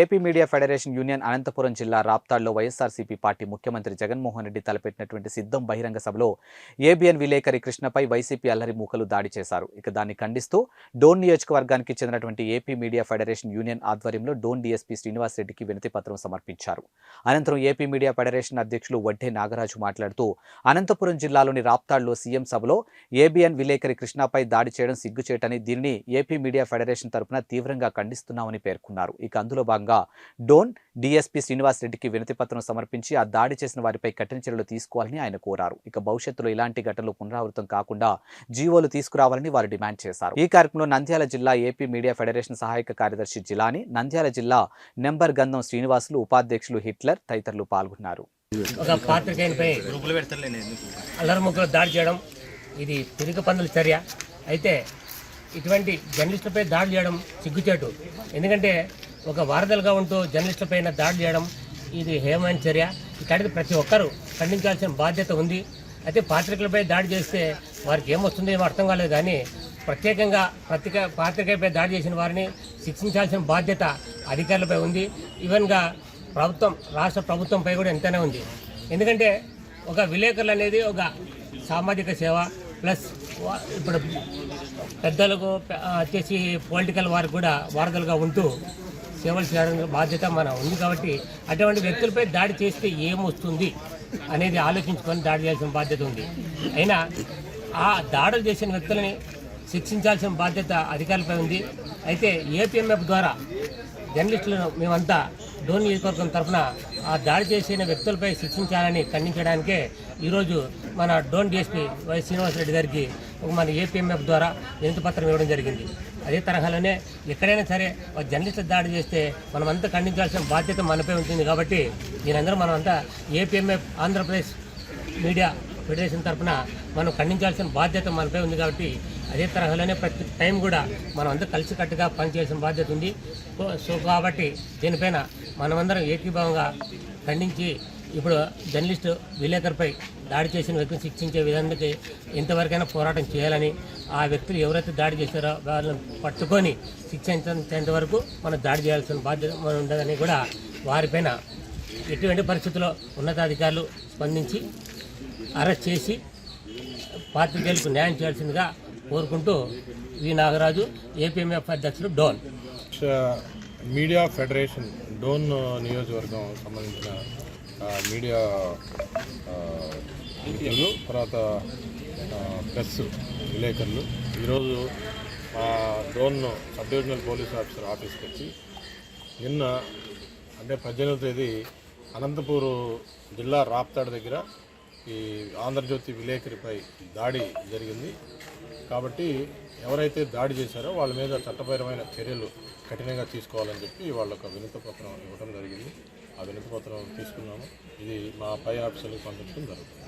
AP media federation union Anantapuram జిల్లా రాప్తాడ్లో YSRCP party ముఖ్యమంత్రి జగన్మోహన్ రెడ్డి తలపెట్టినటువంటి సిద్ధం బహిరంగ సభలో ఏబిఎన్ విలేకరి కృష్ణపై వైసీపీ అల్లరి మూకలు దాడి చేశారు. ఇక దాన్ని ఖండిస్తూ డోన్ నియోజకవర్గానికి చెందినటువంటి ఏపీ మీడియా ఫెడరేషన్ యూనియన్ ఆధ్వర్యంలో డోన్ డీఎస్పీ శ్రీనివాసరెడ్డికి వినతి పత్రం సమర్పించారు. అనంతరం ఏపీ మీడియా ఫెడరేషన్ అధ్యక్షులు వడ్డే నాగరాజు మాట్లాడుతూ అనంతపురం జిల్లాలోని రాప్తాడ్లో సీఎం సభలో ఏబిఎన్ విలేకరి కృష్ణపై దాడి చేయడం సిగ్గుచేటని దీనిని ఏపీ మీడియా ఫెడరేషన్ తరపున తీవ్రంగా ఖండిస్తున్నామని పేర్కొన్నారు. ఇక అందులో భాగంగా డోన్ డీఎస్పీ శ్రీనివాసరెడ్డికి వినతి పత్రం సమర్పించి ఆ దాడి చేసిన వారిపై కఠిన చర్యలు తీసుకోవాలని ఆయన కోరారు. ఇక భవిష్యత్తులో ఇలాంటి ఘటనలు పునరావృతం కాకుండా జీవోలు తీసుకురావాలని వారు డిమాండ్ చేశారు. ఈ కార్యక్రమంలో నంద్యాల జిల్లా ఏపీ మీడియా ఫెడరేషన్ సహాయక కార్యదర్శి జిలాని నంద్యాల జిల్లా నెంబర్ గంధం శ్రీనివాసులు ఉపాధ్యక్షులు హిట్లర్ తదితరులు పాల్గొన్నారు. ఒక పాత్రికేయునిపై దాడి చేయడం ఇది పిరిక పందుల చర్య. అయితే ఇటువంటి జర్నలిస్టులపై దాడి చేయడం సిగ్గుచేటు. ఎందుకంటే ఒక వారధలుగా ఉంటూ జర్నలిస్టులపైన దాడి చేయడం ఇది హేమైన చర్య. ఇక్కడికి ప్రతి ఒక్కరూ ఖండించాల్సిన బాధ్యత ఉంది. అయితే పాత్రికలపై దాడి చేస్తే వారికి ఏమొస్తుందో ఏమో అర్థం కాలేదు కానీ ప్రత్యేకంగా పత్రిక పాత్రికపై దాడి చేసిన వారిని శిక్షించాల్సిన బాధ్యత అధికారులపై ఉంది. ఈవెన్గా ప్రభుత్వం రాష్ట్ర ప్రభుత్వంపై కూడా ఎంతనే ఉంది. ఎందుకంటే ఒక విలేకరులు అనేది ఒక సామాజిక సేవ ప్లస్ ఇప్పుడు పెద్దలకు వచ్చేసి పొలిటికల్ వారికి కూడా వారధలుగా ఉంటూ సేవలు చేయడం బాధ్యత మన ఉంది కాబట్టి అటువంటి వ్యక్తులపై దాడి చేస్తే ఏమొస్తుంది అనేది ఆలోచించుకొని దాడి చేయాల్సిన బాధ్యత ఉంది. అయినా ఆ దాడులు చేసిన వ్యక్తులని శిక్షించాల్సిన బాధ్యత అధికారులపై ఉంది. అయితే ఏపీఎంఎఫ్ ద్వారా జర్నలిస్టులను మేమంతా డోన్ నియోజకవర్గం తరఫున ఆ దాడి చేసిన వ్యక్తులపై శిక్షించాలని ఖండించడానికే ఈరోజు మన డోన్ డిఎస్పీ వై శ్రీనివాసరెడ్డి గారికి ఒక మన ఏపీఎంఎఫ్ ద్వారా వినతి పత్రం ఇవ్వడం జరిగింది. అదే తరహాలోనే ఎక్కడైనా సరే ఒక జర్నలిస్ట్ దాడి చేస్తే మనమంతా ఖండించాల్సిన బాధ్యత మనపై ఉంటుంది కాబట్టి మీరందరూ మనమంతా ఏపీఎంఎఫ్ ఆంధ్రప్రదేశ్ మీడియా ఫెడరేషన్ తరఫున మనం ఖండించాల్సిన బాధ్యత మనపై ఉంది కాబట్టి అదే తరహాలోనే ప్రతి టైం కూడా మనం అందరూ కలిసికట్టుగా పనిచేయాల్సిన బాధ్యత ఉంది. సో- సో కాబట్టి దీనిపైన మనమందరం ఏకీభావంగా ఖండించి ఇప్పుడు జర్నలిస్టు విలేకరుపై దాడి చేసిన వ్యక్తిని శిక్షించే విధానానికి ఎంతవరకైనా పోరాటం చేయాలని ఆ వ్యక్తులు ఎవరైతే దాడి చేశారో వాళ్ళని పట్టుకొని శిక్షించేంత వరకు మనం దాడి చేయాల్సిన బాధ్యత మనం ఉండదని కూడా వారిపైన ఎటువంటి పరిస్థితుల్లో ఉన్నతాధికారులు స్పందించి అరెస్ట్ చేసి పాత్రికేయులకు న్యాయం చేయాల్సిందిగా కోరుకుంటూ వి నాగరాజు ఏపీఎంఎఫ్ అధ్యక్షుడు డోన్. మీడియా ఫెడరేషన్ డోన్ నియోజకవర్గం సంబంధించిన మీడియా మిత్రులు తర్వాత ప్రెస్ విలేకరులు. ఈరోజు మా Dhone sub divisional police officer ఆఫీస్కి వచ్చి నిన్న అంటే పద్దెనిమిదో తేదీ అనంతపూరు జిల్లా రాప్తాడు దగ్గర ఈ ఆంధ్రజ్యోతి విలేకరిపై దాడి జరిగింది. కాబట్టి ఎవరైతే దాడి చేశారో వాళ్ళ మీద చట్టపరమైన చర్యలు కఠినంగా తీసుకోవాలని చెప్పి వాళ్ళ వినతి పత్రం ఇవ్వడం జరిగింది. ఆ వినతి పత్రం తీసుకున్నాము. ఇది మా పై ఆఫీసర్లకు పంపించడం జరుగుతుంది.